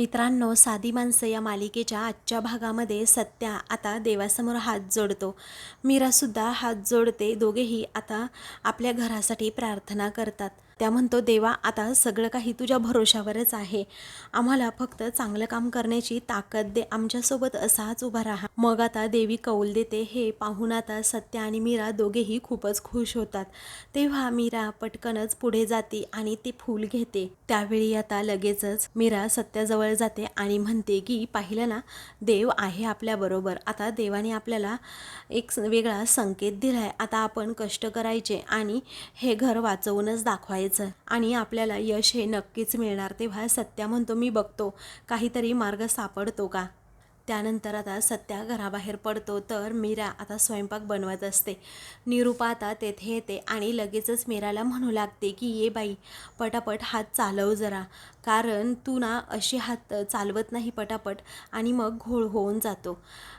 मित्रांनो साधी माणसं या मालिकेच्या आजच्या भागामध्ये सत्या आता देवासमोर हात जोडतो. मीरासुद्धा हात जोडते. दोघेही आता आपल्या घरासाठी प्रार्थना करतात. त्या म्हणतो देवा आता सगळं काही तुझ्या भरोशावरच आहे. आम्हाला फक्त चांगलं काम करण्याची ताकद दे. आमच्यासोबत असाच उभा राहा. मग आता देवी कौल देते. हे पाहून आता सत्या आणि मीरा दोघेही खूपच खुश होतात. तेव्हा मीरा पटकनच पुढे जाते आणि ते फूल घेते. त्यावेळी आता लगेचच मीरा सत्याजवळ जाते आणि म्हणते की पाहिलं ना देव आहे आपल्याबरोबर आता देवाने आपल्याला एक स- वेगळा संकेत दिला आहे आता आपण कष्ट करायचे आणि हे घर वाचवूनच दाखवायचं आणि आपल्याला यश हे नक्कीच मिळणार. तेव्हा सत्या म्हणतो मी बघतो काहीतरी मार्ग सापडतो का? त्यानंतर आता सत्या घराबाहेर पडतो तर मीरा आता स्वयंपाक बनवत असते. निरूपा आता तेथे येते आणि लगेचच मीराला म्हणू लागते की ये बाई पटापट हात चालव जरा. कारण तू ना अशी हात चालवत नाही पटापट आणि मग घोळ होऊन जातो.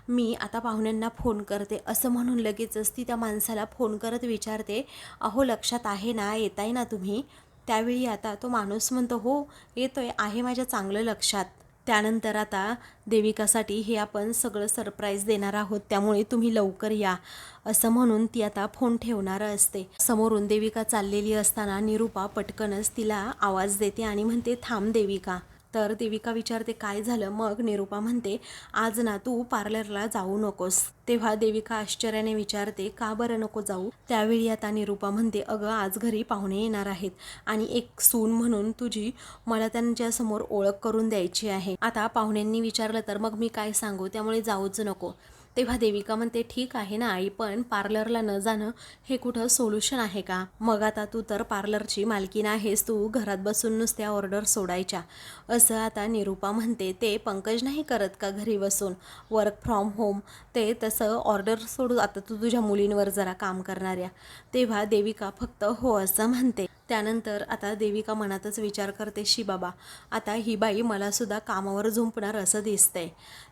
मी आता पाहुण्यांना फोन करते. असं म्हणून लगेचच ती त्या माणसाला फोन करत विचारते अहो लक्षात आहे ना येताय ना तुम्ही? त्यावेळी आता तो माणूस म्हणतो हो येतोय आहे माझ्या चांगलं लक्षात. त्यानंतर आता देविकासाठी हे आपण सगळं सरप्राईज देणार आहोत. त्यामुळे तुम्ही लवकर या. असं म्हणून ती आता फोन ठेवणार असते. समोरून देविका चाललेली असताना निरूपा पटकनच तिला आवाज देते आणि म्हणते थांब देविका. तर देविका विचारते काय झालं? मग निरूपा म्हणते आज ना तू पार्लरला जाऊ नकोस. तेव्हा देविका आश्चर्याने विचारते का बरं नको जाऊ? त्यावेळी आता निरूपा म्हणते अगं आज घरी पाहुणे येणार आहेत आणि एक सून म्हणून तुझी मला त्यांच्यासमोर ओळख करून द्यायची आहे. आता पाहुण्यांनी विचारलं तर मग मी काय सांगू? त्यामुळे जाऊच नको. तेव्हा देविका म्हणते ठीक आहे ना आई पण पार्लरला न जाणं हे कुठं सोल्युशन आहे का? मग आता तू तर पार्लरची मालकी आहेस तू घरात बसून नुसत्या ऑर्डर सोडायच्या. असं आता निरूपा म्हणते ते पंकज नाही करत का घरी बसून? Work from home. ते तसं ऑर्डर सोडू आता तू तुझ्या मुलींवर जरा काम करणाऱ्या. तेव्हा देविका फक्त हो असं म्हणते. त्यानंतर आता देविका मनातच विचार करते शी बाबा आता ही बाई मला सुद्धा कामावर झुंपणार असं दिसतंय.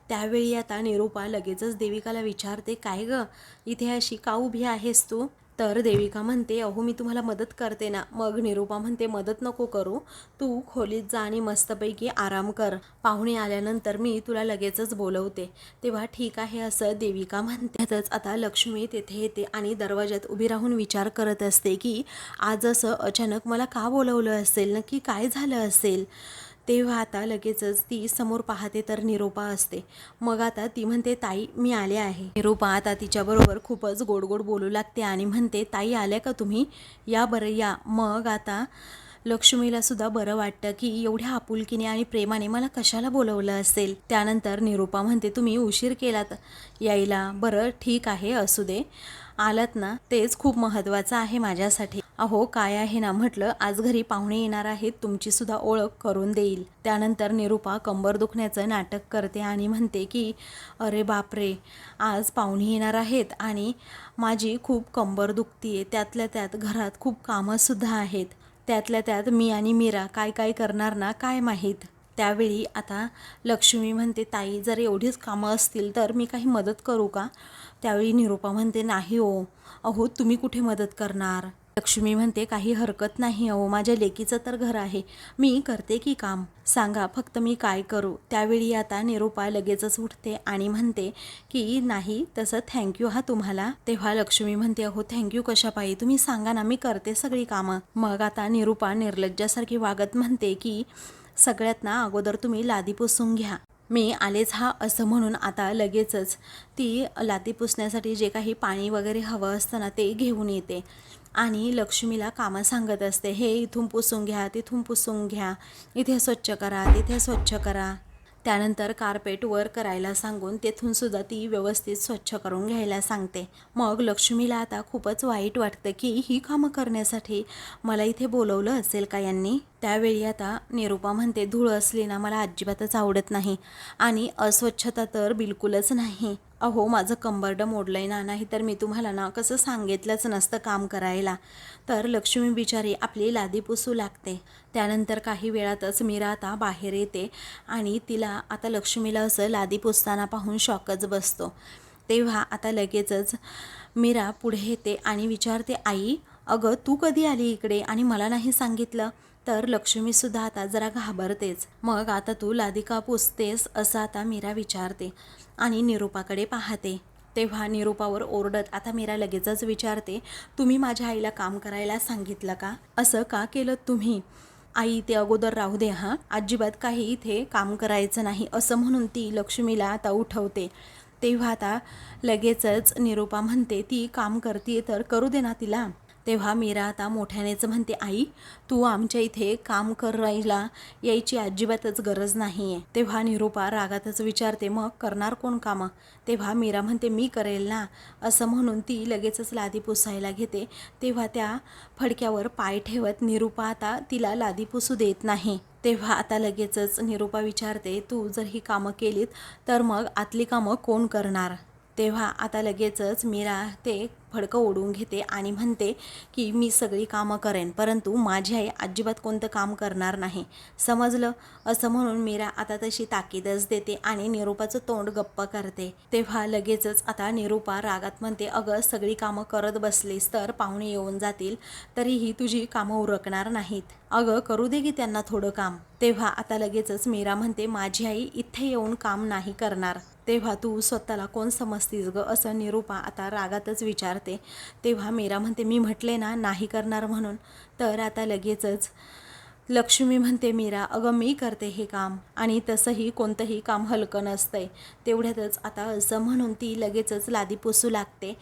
त्यावेळी आता निरूपा लगेचच देविकाला विचारते काय गं इथे अशी का उभी आहेस तू? तर देविका म्हणते अहो मी तुम्हाला मदत करते ना. मग निरूपा म्हणते मदत नको करू. तू खोलीत जा आणि मस्तपैकी आराम कर. पाहुणे आल्यानंतर मी तुला लगेचच बोलवते. तेव्हा ठीक आहे असं देविका म्हणते त्यातच आता लक्ष्मी तेथे येते आणि दरवाज्यात उभी राहून विचार करत असते की आज असं अचानक मला का बोलवलं असेल? नक्की काय झालं असेल? तेव्हा आता लगेचच ती समोर पाहते तर निरोपा असते. मग आता ती म्हणते ताई मी आले आहे. निरोपा आता तिच्याबरोबर खूपच गोड गोड बोलू लागते आणि म्हणते ताई आल्या का तुम्ही? या बरं या. मग आता लक्ष्मीला सुद्धा बरं वाटतं की एवढ्या आपुलकीने आणि प्रेमाने मला कशाला बोलवलं असेल. त्यानंतर निरूपा म्हणते तुम्ही उशीर केलात यायला. बरं ठीक आहे असू दे. आलात ना तेच खूप महत्त्वाचं आहे माझ्यासाठी. अहो काय आहे ना म्हटलं आज घरी पाहुणे येणार आहेत तुमची सुद्धा ओळख करून देईल. त्यानंतर निरूपा कंबर दुखण्याचं नाटक करते आणि म्हणते की अरे बापरे आज पाहुणे येणार आहेत आणि माझी खूप कंबर दुखतीये. त्यातल्या त्यात घरात खूप कामंसुद्धा आहेत. त्यातल्या त्यात मी आणि मीरा काय काय करणार ना काय माहीत? त्यावेळी आता लक्ष्मी म्हणते ताई जर एवढीच कामं असतील तर मी काही मदत करू का? त्यावेळी निरूपा म्हणते नाही हो. अहो तुम्ही कुठे मदत करणार? लक्ष्मी म्हणते काही हरकत नाही अहो माझ्या लेकीचं तर घर आहे. मी करते की काम. सांगा फक्त मी काय करू? त्यावेळी आता निरूपा लगेचच उठते आणि म्हणते की नाही तसं थँक्यू हा तुम्हाला. तेव्हा लक्ष्मी म्हणते अहो थँक्यू कशा पाहिजे तुम्ही सांगा ना मी करते सगळी कामं. मग आता निरूपा निर्लज्जासारखी वागत म्हणते की सगळ्यात ना अगोदर तुम्ही लादी पुसून घ्या. मी आलेच हा असं म्हणून आता लगेचच ती लादी पुसण्यासाठी जे काही पाणी वगैरे हवं असतं ना ते घेऊन येते. आणि लक्ष्मीला कामं सांगत असते हे इथून पुसून घ्या तिथून पुसून घ्या इथे स्वच्छ करा तिथे स्वच्छ करा. त्यानंतर कार्पेट वर करायला सांगून तेथून सुद्धा ती व्यवस्थित स्वच्छ करून घ्यायला सांगते. मग लक्ष्मीला आता खूपच वाईट वाटतं की ही कामं करण्यासाठी मला इथे बोलवलं असेल का यांनी? त्यावेळी आता निरूपा म्हणते धूळ असली ना मला अजिबातच आवडत नाही आणि अस्वच्छता तर बिलकुलच नाही. अहो माझं कंबरडं आहे ना नाही तर मी तुम्हाला ना कसं सांगितलंच नसतं काम करायला. तर लक्ष्मी बिचारी आपली लादी पुसू लागते. त्यानंतर काही वेळातच मीरा आता बाहेर येते आणि तिला आता लक्ष्मीला असं लादी पुसताना पाहून शॉकच बसतो. तेव्हा आता लगेचच मीरा पुढे येते आणि विचारते आई अगं तू कधी आली इकडे आणि मला नाही सांगितलं? तर लक्ष्मीसुद्धा आता जरा घाबरतेच. मग आता तू लादिका पुसतेस असं आता मीरा विचारते आणि निरूपाकडे पाहते. तेव्हा निरूपावर ओरडत आता मीरा लगेचच विचारते तुम्ही माझ्या आईला काम करायला सांगितलं का? असं का केलं तुम्ही? आई ते अगोदर राहू दे हां? अजिबात काही इथे काम करायचं नाही असं म्हणून ती लक्ष्मीला आता उठवते. तेव्हा आता लगेचच निरूपा म्हणते ती काम करते तर करू दे ना तिला. तेव्हा मीरा आता मोठ्यानेच म्हणते आई तू आमच्या इथे काम करायला यायची अजिबातच गरज नाही आहे तेव्हा निरूपा रागातच विचारते मग करणार कोण कामं? तेव्हा मीरा म्हणते मी करेल ना. असं म्हणून ती लगेचच लादी पुसायला घेते. तेव्हा त्या फडक्यावर पाय ठेवत निरूपा आता तिला लादी पुसू देत नाही. तेव्हा आता लगेचच निरूपा विचारते तू जर ही कामं केलीत तर मग आतली कामं कोण करणार? तेव्हा आता लगेचच मीरा ते फडकं ओढून घेते आणि म्हणते की मी सगळी कामं करेन परंतु माझी आई अजिबात कोणतं काम करणार नाही. समजलं? असं म्हणून मीरा आता तशी ताकीदच देते आणि निरूपाचं तोंड गप्प करते. तेव्हा लगेचच आता निरूपा रागात म्हणते अगं सगळी कामं करत बसलीस तर पाहुणे येऊन जातील तरीही तुझी कामं उरकणार नाहीत. अगं करू दे की त्यांना थोडं काम. तेव्हा आता लगेचच मीरा म्हणते माझी आई इथे येऊन काम नाही करणार. तेव्हा तू स्वतःला कोण समजतीस ग? असं निरूपा आता रागातच विचारते. तेव्हा मीरा म्हणते मी म्हटले ना नाही करणार म्हणून. तर आता लगेचच लक्ष्मी म्हणते मीरा अगं मी करते हे काम. आणि तसंही कोणतंही काम हलकं नसतंय. तेवढ्यातच आता असं म्हणून ती लगेचच लादी पुसू लागते.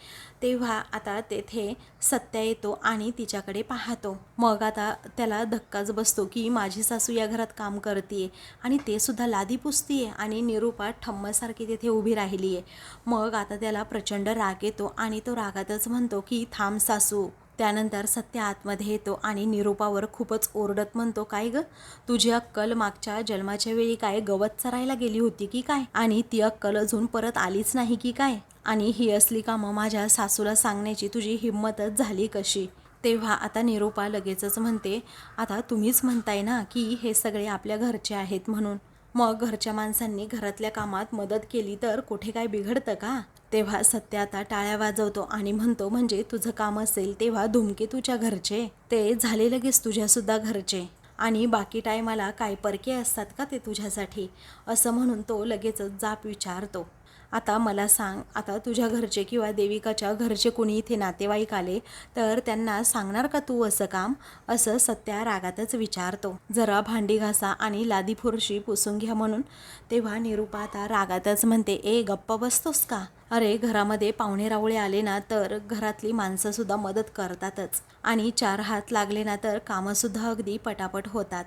तेव्हा आता तेथे सत्या येतो आणि तिच्याकडे पाहतो. मग आता त्याला धक्काच बसतो की माझी सासू या घरात काम करते आणि ते सुद्धा लादी पुसतीये आणि निरूपा ठम्मसारखी तेथे उभी राहिली आहे मग आता त्याला प्रचंड राग येतो आणि तो रागातच म्हणतो की थांब सासू त्यानंतर सत्य आतमध्ये येतो आणि निरूपावर खूपच ओरडत म्हणतो काय ग? तुझी अक्कल मागच्या जन्माच्या वेळी काय गवत चरायला गेली होती की काय? आणि ती अक्कल अजून परत आलीच नाही की काय? आणि ही असली कामं माझ्या सासूला सांगण्याची तुझी हिंमतच झाली कशी? तेव्हा आता निरूपा लगेचच म्हणते आता तुम्हीच म्हणताय ना की हे सगळे आपल्या घरचे आहेत म्हणून. मग घरच्या माणसांनी घरातल्या कामात मदत केली तर कुठे काय बिघडतं का? तेव्हा सत्य आता टाळ्या वाजवतो आणि म्हणतो म्हणजे तुझं काम असेल तेव्हा धुमके तुझ्या घरचे. ते झाले लगेच तुझ्यासुद्धा घरचे. आणि बाकी टायमाला काय परके असतात का ते तुझ्यासाठी? असं म्हणून तो लगेचच जाप विचारतो. आता मला सांग आता तुझ्या घरचे किंवा देविकाच्या घरचे कोणी इथे नातेवाईक आले तर त्यांना सांगणार का तू असं काम? असं सत्या रागातच विचारतो. जरा भांडी घासा आणि लादी फुरशी पुसून घ्या म्हणून. तेव्हा निरूपा आता रागातच म्हणते ए गप्प बसतोस का? अरे घरामध्ये पाहुणे रावळे आले ना तर घरातली माणसंसुद्धा मदत करतातच. आणि चार हात लागले ना तर कामंसुद्धा अगदी पटापट होतात.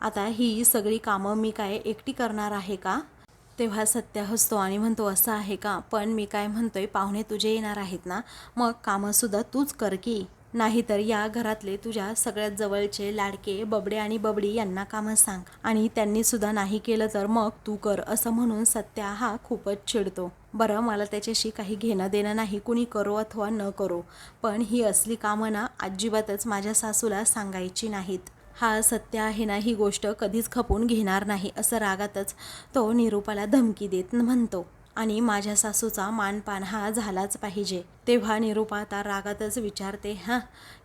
आता ही सगळी कामं मी काय एकटी करणार आहे का? तेव्हा सत्य हसतो आणि म्हणतो असं आहे का? पण मी काय म्हणतोय पाहुणे तुझे येणार आहेत ना? मग कामंसुद्धा तूच कर की. नाहीतर या घरातले तुझ्या सगळ्यात जवळचे लाडके बबडे आणि बबडी यांना कामं सांग. आणि त्यांनी सुद्धा नाही केलं तर मग तू कर असं म्हणून सत्या हा खूपच चिडतो. बरं मला त्याच्याशी काही घेणं देणं नाही. कुणी करो अथवा न करो. पण ही असली कामं ना अजिबातच माझ्या सासूला सांगायची नाहीत. हा सत्य आहे ना ही गोष्ट कधीच खपून घेणार नाही असं रागातच तो निरूपाला धमकी देत म्हणतो. आणि माझ्या सासूचा मानपान हा झालाच पाहिजे. तेव्हा निरूपा आता रागातच विचारते हां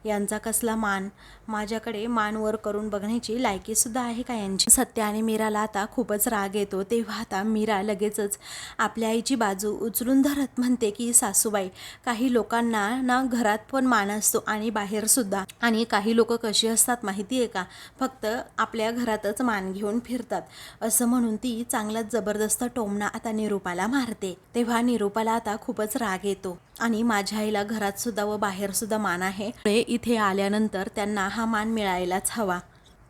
यांचा कसला मान? माझ्याकडे मान वर करून बघण्याची लायकीसुद्धा आहे का यांची? सत्य आणि मीराला आता खूपच राग येतो. तेव्हा आता मीरा लगेचच आपल्या आईची बाजू उचलून धरत म्हणते की सासूबाई काही लोकांना ना घरात पण मान असतो आणि बाहेरसुद्धा आणि काही लोक कशी असतात माहिती आहे का? फक्त आपल्या घरातच मान घेऊन फिरतात. असं म्हणून ती चांगलाच जबरदस्त टोमणा आता निरूपाला मारते. तेव्हा निरूपाला आता खूपच राग येतो. आणि माझ्या आईला घरात सुद्धा व बाहेर सुद्धा मान आहे. इथे आल्यानंतर त्यांना हा मान मिळायलाच हवा.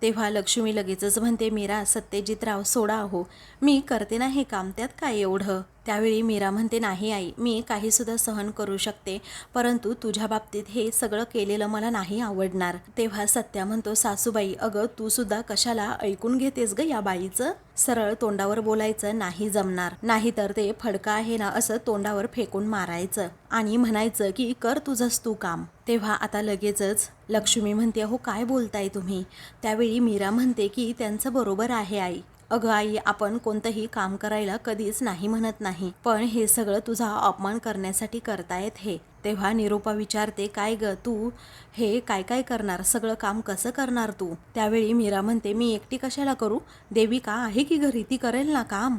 तेव्हा लक्ष्मी लगेचच म्हणते मीरा सत्यजितराव सोडा हो मी करते ना हे काम त्यात काय एवढं? त्यावेळी मीरा म्हणते नाही आई मी काहीसुद्धा सहन करू शकते परंतु तुझ्या बाबतीत हे सगळं केलेलं मला नाही आवडणार. तेव्हा सत्या म्हणतो सासूबाई अगं तू सुद्धा कशाला ऐकून घेतेस ग या बाईचं? सरळ तोंडावर बोलायचं नाही जमणार. नाहीतर ते फडका आहे ना असं तोंडावर फेकून मारायचं आणि म्हणायचं की कर तुझंच तू काम. तेव्हा आता लगेचच लक्ष्मी म्हणते हो काय बोलताय तुम्ही? त्यावेळी मीरा म्हणते की त्यांचं बरोबर आहे आई. अगं आई आपण कोणतंही काम करायला कधीच नाही म्हणत नाही. पण हे सगळं तुझा अपमान करण्यासाठी करतायत हे. तेव्हा निरूपा विचारते काय ग तू? हे काय काय करणार? सगळं काम कसं करणार तू? त्यावेळी मीरा म्हणते मी एकटी कशाला करू? देविका आहे की घरी? ती करेल ना काम.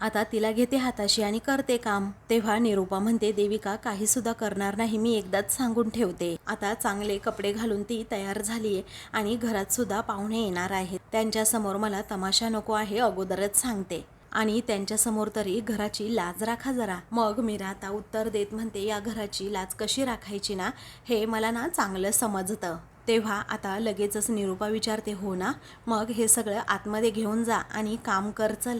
आता तिला घेते हाताशी आणि करते काम. तेव्हा निरूपा म्हणते देविका काही सुद्धा करणार नाही मी एकदाच सांगून ठेवते. आता चांगले कपडे घालून ती तयार झालीये आणि घरात सुद्धा पाहुणे येणार आहेत. त्यांच्यासमोर मला तमाशा नको आहे अगोदरच सांगते. आणि त्यांच्यासमोर तरी घराची लाज राखा जरा. मग मीरा आता उत्तर देत म्हणते या घराची लाज कशी राखायची ना हे मला ना चांगलं समजतं. तेव्हा आता लगेचच निरूपा विचारते हो ना मग हे सगळं आतमध्ये घेऊन जा आणि काम कर चल.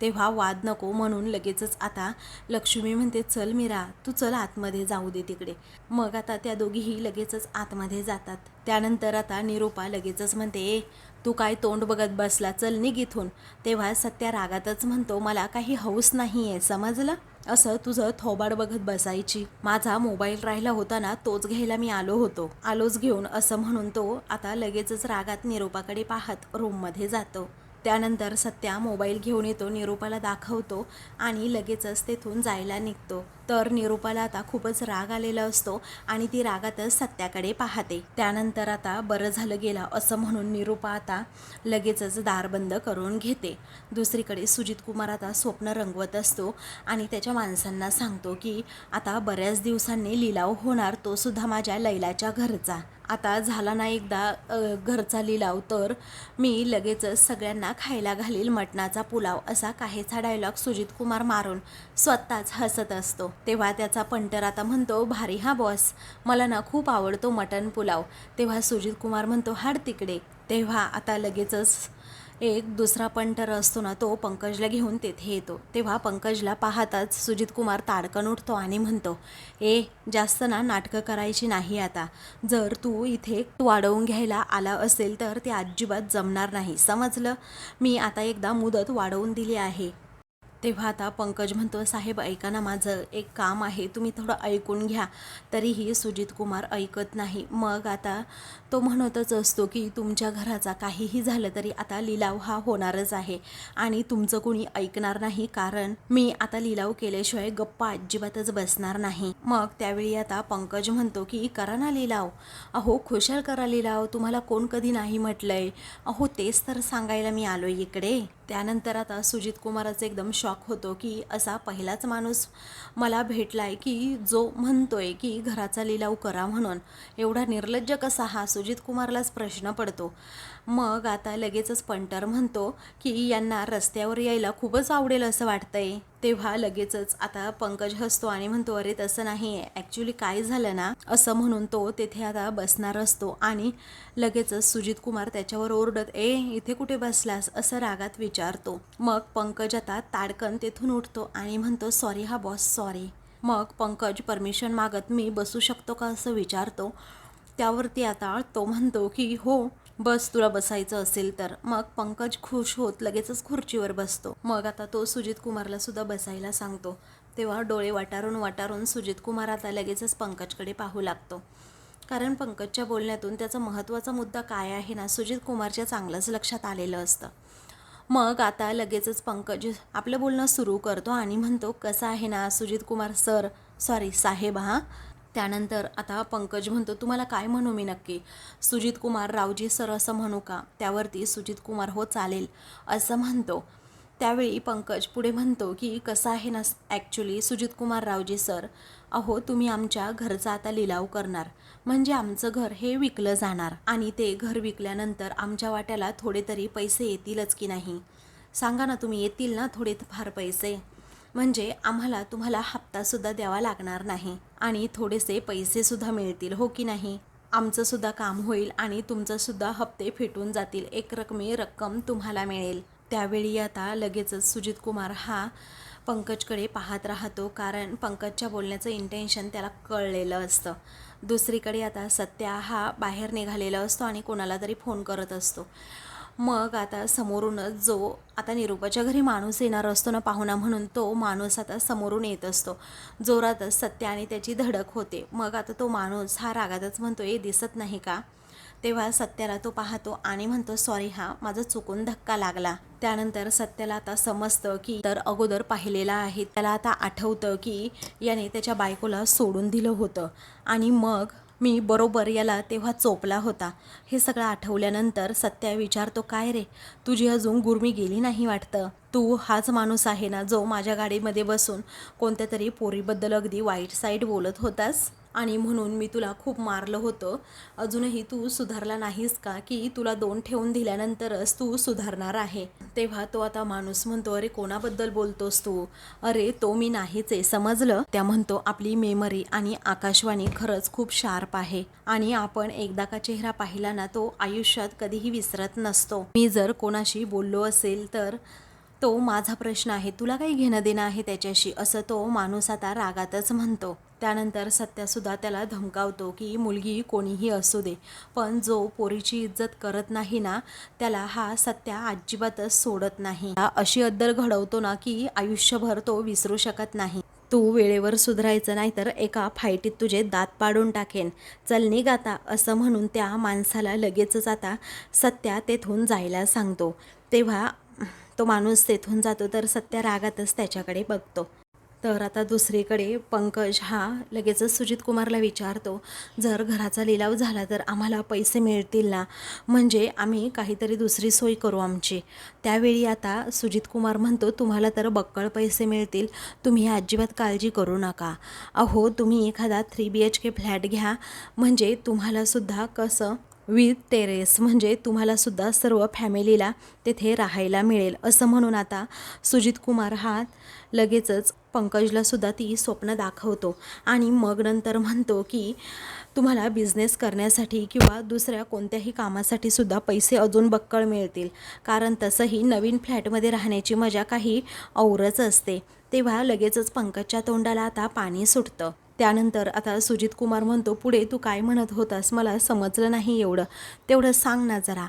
तेव्हा वाद नको म्हणून लगेचच आता लक्ष्मी म्हणते चल मीरा तू चल आतमध्ये जाऊ दे तिकडे. मग आता त्या दोघीही लगेचच आतमध्ये जातात. त्यानंतर आता निरूपा लगेचच म्हणते ए तू काय तोंड बघत बसला? चल निघ इथून. तेव्हा सत्या रागातच म्हणतो मला काही हौस नाही आहे समजलं? असं तुझं थोबाड बघत बसायची. माझा मोबाईल राहिला होता ना तोच घ्यायला मी आलो होतो. आलोच घेऊन असं म्हणून तो आता लगेचच रागात निरोपाकडे पाहत रूममध्ये जातो. त्यानंतर सत्या मोबाईल घेऊन येतो निरूपाला दाखवतो आणि लगेचच तेथून जायला निघतो. तर निरूपाला आता खूपच राग आलेला असतो आणि ती रागातच सत्याकडे पाहते. त्यानंतर आता बरं झालं गेलं असं म्हणून निरूपा आता लगेचच दार बंद करून घेते. दुसरीकडे सुजित कुमार आता स्वप्न रंगवत असतो आणि त्याच्या माणसांना सांगतो की आता बऱ्याच दिवसांनी लिलाव होणार तो सुद्धा माझ्या लैलाच्या घरचा. आता झाला ना एकदा घरचा लिलाव तर मी लगेचच सगळ्यांना खायला घालील मटणाचा पुलाव असा काहीचा डायलॉग सुजित कुमार मारून स्वतःच हसत असतो. तेव्हा त्याचा पंटर आता म्हणतो भारी हा बॉस. मला ना खूप आवडतो मटण पुलाव. तेव्हा सुजित कुमार म्हणतो हाड तिकडे. तेव्हा आता लगेचच एक दुसरा पंटर असतो ना तो पंकजला घेऊन तेथे येतो. तेव्हा पंकजला पाहताच सुजित कुमार ताडकन उठतो आणि म्हणतो ए जास्त ना नाटकं करायची नाही आता. जर तू इथे वाढवून घ्यायला आला असेल तर ते अजिबात जमणार नाही. समजलं? मी आता एकदा मुदत वाढवून दिली आहे. तेव्हा आता पंकज म्हणतो साहेब ऐका ना माझं एक काम आहे तुम्ही थोडं ऐकून घ्या. तरीही सुजित कुमार ऐकत नाही. मग आता तो म्हणतच असतो की तुमच्या घराचा काहीही झालं तरी आता लिलाव हा होणारच आहे आणि तुमचं कोणी ऐकणार नाही कारण मी आता लिलाव केल्याशिवाय गप्पा अजिबातच बसणार नाही. मग त्यावेळी आता पंकज म्हणतो की करा ना लिलाव. अहो खुशाल करा लिलाव तुम्हाला कोण कधी नाही म्हटलंय. अहो तेच तर सांगायला मी आलो इकडे. त्यानंतर आता सुजित कुमाराचा एकदम शॉक होतो की असा पहिलाच माणूस मला भेटला आहे की जो म्हणतो आहे की घराचा लिलाव करा म्हणून. एवढा निर्लज्ज कसा हा सुजित कुमारलाच प्रश्न पडतो. मग आता लगेचच पंटर म्हणतो की यांना रस्त्यावर यायला खूपच आवडेल असं वाटतंय. तेव्हा लगेचच आता पंकज हसतो आणि म्हणतो अरे तसं नाही ॲक्च्युली काय झालं ना? असं म्हणून तो तेथे आता बसणार असतो आणि लगेचच सुजित कुमार त्याच्यावर ओरडत ए इथे कुठे बसलास? असं रागात विचारतो. मग पंकज आता ताडकन तेथून उठतो आणि म्हणतो सॉरी हा बॉस सॉरी मग पंकज परमिशन मागत मी बसू शकतो का? असं विचारतो. त्यावरती आता तो म्हणतो की हो बस तुला बसायचं असेल तर. मग पंकज खुश होत लगेचच खुर्चीवर बसतो. मग आता तो सुजित कुमारला सुद्धा बसायला सांगतो. तेव्हा डोळे वाटारून वाटारून सुजित कुमार आता लगेचच पंकजकडे पाहू लागतो. कारण पंकजच्या बोलण्यातून त्याचा महत्त्वाचा मुद्दा काय आहे ना सुजित कुमारच्या चांगलंच लक्षात आलेलं असतं. मग आता लगेचच पंकज आपलं बोलणं सुरू करतो आणि म्हणतो कसं आहे ना सुजित कुमार सर? सॉरी साहेब हां? त्यानंतर आता पंकज म्हणतो तुम्हाला काय म्हणू मी नक्की? सुजित कुमार रावजी सर असं म्हणू का? त्यावरती सुजित कुमार हो चालेल असं म्हणतो. त्यावेळी पंकज पुढे म्हणतो की कसं आहे ना ॲक्च्युली सुजित कुमार रावजी सर? अहो तुम्ही आमच्या घरचा आता लिलाव करणार. म्हणजे आमचं घर हे विकलं जाणार आणि ते घर विकल्यानंतर आमच्या वाट्याला थोडे तरी पैसे येतीलच की नाही? सांगा ना तुम्ही येतील ना थोडे फार पैसे? म्हणजे आम्हाला तुम्हाला हप्तासुद्धा द्यावा लागणार नाही आणि थोडेसे पैसेसुद्धा मिळतील हो की नाही? आमचंसुद्धा काम होईल आणि तुमचंसुद्धा हप्ते फिटून जातील. एक रकमी रक्कम तुम्हाला मिळेल. त्यावेळी आता लगेचच सुजित कुमार हा पंकजकडे पाहत राहतो कारण पंकजच्या बोलण्याचं इंटेन्शन त्याला कळलेलं असतं. दुसरीकडे आता सत्या हा बाहेर निघालेला असतो आणि कोणाला तरी फोन करत असतो. मग आता समोरूनच जो आता निरूपाच्या घरी माणूस येणार असतो ना पाहुणा म्हणून तो माणूस आता समोरून येत असतो. जोरातच सत्य आणि त्याची धडक होते. मग आता तो माणूस हा रागातच म्हणतो ए दिसत नाही का? तेव्हा सत्याला तो पाहतो आणि म्हणतो सॉरी हा माझा चुकून धक्का लागला. त्यानंतर सत्याला आता समजतं की तर अगोदर पाहिलेला आहे. त्याला आता आठवतं की याने त्याच्या बायकोला सोडून दिलं होतं. आणि मग मी बरोबर याला तेव्हा चोपला होता. हे सगळं आठवल्यानंतर सत्या विचारतो काय रे? तुझी अजून गुरमी गेली नाही वाटतं? तू हाच माणूस आहे ना जो माझ्या गाडीमध्ये बसून कोणत्या तरी पोरीबद्दल अगदी वाईट साईड बोलत होतास? आणि म्हणून मी तुला खूप मारलं होतं. अजूनही तू सुधारला नाहीस का? की तुला दोन ठेवून दिल्यानंतरच तू सुधारणार आहे. तेव्हा तो आता माणूस म्हणतो अरे कोणाबद्दल बोलतोस तू? अरे तो मी नाहीच आहे समजलं? त्या म्हणतो आपली मेमरी आणि आकाशवाणी खरंच खूप शार्प आहे आणि आपण एकदा का चेहरा पाहिला ना तो आयुष्यात कधीही विसरत नसतो. मी जर कोणाशी बोललो असेल तर तो माझा प्रश्न आहे तुला काही घेणं देणं आहे त्याच्याशी? असं तो माणूस आता रागातच म्हणतो. त्यानंतर सत्यासुद्धा त्याला धमकावतो की मुलगी कोणीही असू दे पण जो पोरीची इज्जत करत नाही ना त्याला हा सत्या अजिबातच सोडत नाही. हा अशी अद्दल घडवतो ना की आयुष्यभर तो विसरू शकत नाही. तू वेळेवर सुधारायचं नाही तर एका फाईटीत तुझे दात पाडून टाकेन. चल निघाता असं म्हणून त्या माणसाला लगेचच आता सत्या तेथून जायला सांगतो. तेव्हा तो माणूस तेथून जातो तर सत्या रागातच त्याच्याकडे बघतो. तर आता दुसरीकडे पंकज हा लगेचच सुजित कुमारला विचारतो जर घराचा लिलाव झाला तर आम्हाला पैसे मिळतील ना? म्हणजे आम्ही काहीतरी दुसरी सोय करू आमची. त्यावेळी आता सुजित कुमार म्हणतो तुम्हाला तर बक्कळ पैसे मिळतील तुम्ही अजिबात काळजी करू नका. अहो तुम्ही एखादा three B H K flat घ्या म्हणजे तुम्हालासुद्धा कसं विथ टेरेस म्हणजे तुम्हालासुद्धा सर्व फॅमिलीला तेथे राहायला मिळेल. असं म्हणून आता सुजित कुमार हा लगेचच पंकजलासुद्धा ती स्वप्न दाखवतो. आणि मग नंतर म्हणतो की तुम्हाला बिझनेस करण्यासाठी किंवा दुसऱ्या कोणत्याही कामासाठी सुद्धा पैसे अजून बक्कळ मिळतील. कारण तसंही नवीन फ्लॅटमध्ये राहण्याची मजा काही औरच असते. तेव्हा लगेचच पंकजच्या तोंडाला आता पाणी सुटतं. त्यानंतर आता सुजित कुमार म्हणतो पुढे तू काय म्हणत होतास? मला समजलं नाही एवढं. तेवढं सांग ना जरा.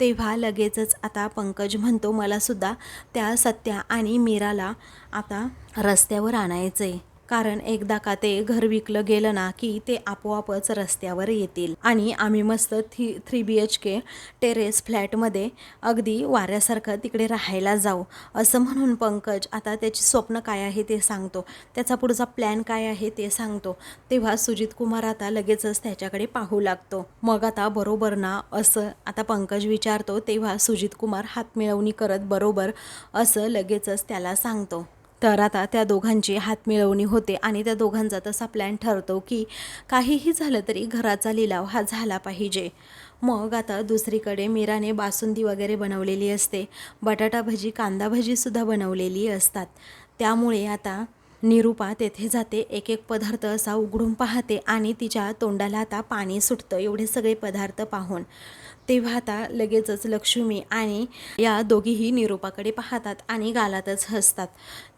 तेव्हा लगेचच आता पंकज म्हणतो मलासुद्धा त्या सत्या आणि मीराला आता रस्त्यावर आणायचं आहे कारण एकदा का ते घर विकलं गेलं ना की ते आपोआपच रस्त्यावर येतील. आणि आम्ही मस्त three three B H K terrace फ्लॅटमध्ये अगदी वाऱ्यासारखं तिकडे राहायला जाऊ. असं म्हणून पंकज आता त्याची स्वप्न काय आहे ते सांगतो. त्याचा पुढचा प्लॅन काय आहे ते सांगतो. तेव्हा सुजित कुमार आता लगेचच त्याच्याकडे पाहू लागतो. मग आता बरोबर ना असं आता पंकज विचारतो तेव्हा सुजित कुमार हात मिळवणी करत बरोबर असं लगेचच त्याला सांगतो. तर आता त्या दोघांची हातमिळवणी होते आणि त्या दोघांचा तसा प्लॅन ठरतो की काहीही झालं तरी घराचा लिलाव हा झाला पाहिजे. मग आता दुसरीकडे मीराने बासुंदी वगैरे बनवलेली असते. बटाटा भजी कांदा भजीसुद्धा बनवलेली असतात. त्यामुळे आता निरूपा तेथे जाते. एक एक पदार्थ असा उघडून पाहते आणि तिच्या तोंडाला आता पाणी सुटतं. एवढे सगळे पदार्थ पाहून तेव्हा आता लगेचच लक्ष्मी आणि या दोघीही निरूपाकडे पाहतात आणि गालातच हसतात.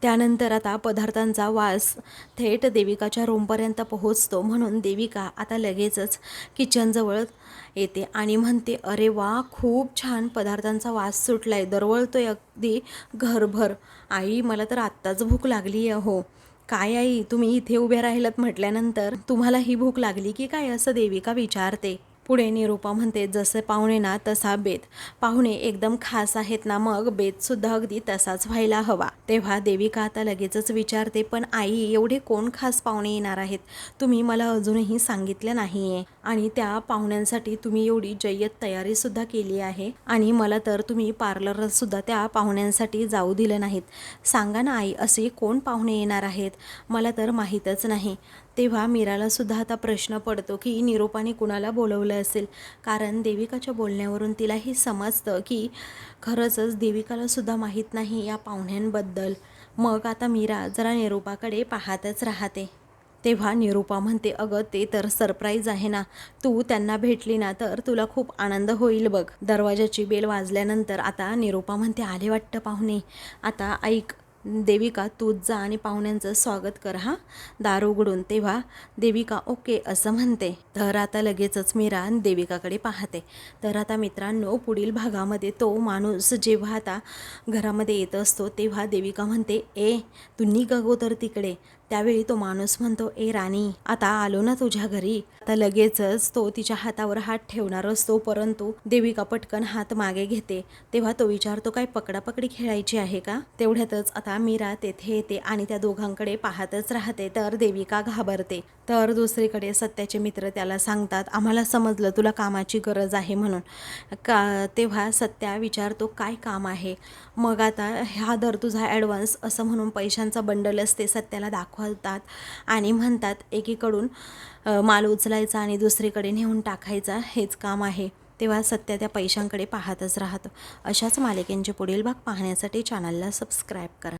त्यानंतर आता पदार्थांचा वास थेट देविकाच्या रूमपर्यंत पोहोचतो म्हणून देविका आता लगेचच किचनजवळ येते आणि म्हणते अरे वा खूप छान पदार्थांचा वास सुटलाय. दरवळतोय अगदी घरभर. आई मला तर आत्ताच भूक लागली आहे हो काय आई तुम्ही इथे उभ्या राहिलात म्हटल्यानंतर तुम्हाला ही भूक लागली की काय? असं देविका विचारते. पुढे निरूपा म्हणते जसे पाहुणे ना तसा बेत. पाहुणे एकदम खास आहेत ना मग बेतसुद्धा अगदी तसाच व्हायला हवा. तेव्हा देविका आता लगेचच विचारते पण आई एवढे कोण खास पाहुणे येणार आहेत? तुम्ही मला अजूनही सांगितलं नाही आहे आणि त्या पाहुण्यांसाठी तुम्ही एवढी जय्यत तयारीसुद्धा केली आहे. आणि मला तर तुम्ही पार्लरसुद्धा त्या पाहुण्यांसाठी जाऊ दिलं नाहीत. सांगा ना आई असे कोण पाहुणे येणार आहेत? मला तर माहीतच नाही. तेव्हा मीराला सुद्धा आता प्रश्न पडतो की निरोपाने कुणाला बोलवलं असेल? कारण देविकाच्या बोलण्यावरून तिलाही समजतं की खरंचच देविकाला सुद्धा माहीत नाही या पाहुण्यांबद्दल. मग आता मीरा जरा निरूपाकडे पाहतच राहते. तेव्हा निरूपा म्हणते अगं ते तर सरप्राईज आहे ना. तू त्यांना भेटली ना तर तुला खूप आनंद होईल बघ. दरवाजाची बेल वाजल्यानंतर आता निरूपा म्हणते आले वाटतं पाहुणे. आता ऐक देविका तूच जा आणि पाहुण्यांचं स्वागत कर हा? दार उघडून. तेव्हा देविका ओके असं म्हणते. तर आता लगेचच मीरा देविकाकडे पाहते. तर आता मित्रांनो पुढील भागामध्ये तो माणूस जेव्हा आता घरामध्ये येत असतो तेव्हा देविका म्हणते ए तू निघ तर तिकडे. त्यावेळी तो माणूस म्हणतो ए राणी आता आलो ना तुझ्या घरी. आता लगेचच तो तिच्या हातावर हात ठेवणार असतो परंतु देविका पटकन हात मागे घेते. तेव्हा तो विचारतो काय पकडापकडी खेळायची आहे का? तेवढ्यातच आता मीरा तेथे येते आणि त्या दोघांकडे पाहतच राहते तर देविका घाबरते. तर दुसरीकडे सत्याचे मित्र त्याला सांगतात आम्हाला समजलं तुला कामाची गरज आहे म्हणून. का तेव्हा सत्या विचारतो काय काम आहे? मग आता हा दर तुझा ॲडव्हान्स असं म्हणून पैशांचा बंडल असते सत्याला दाखवतात आणि म्हणतात एकीकडून माल उचलायचा आणि दुसरीकडे नेऊन टाकायचा हेच काम आहे. तेव्हा सत्या त्या पैशांकडे पाहतच राहतं. अशाच मालिकेंचे पुढील भाग पाहण्यासाठी चॅनलला सबस्क्राईब करा.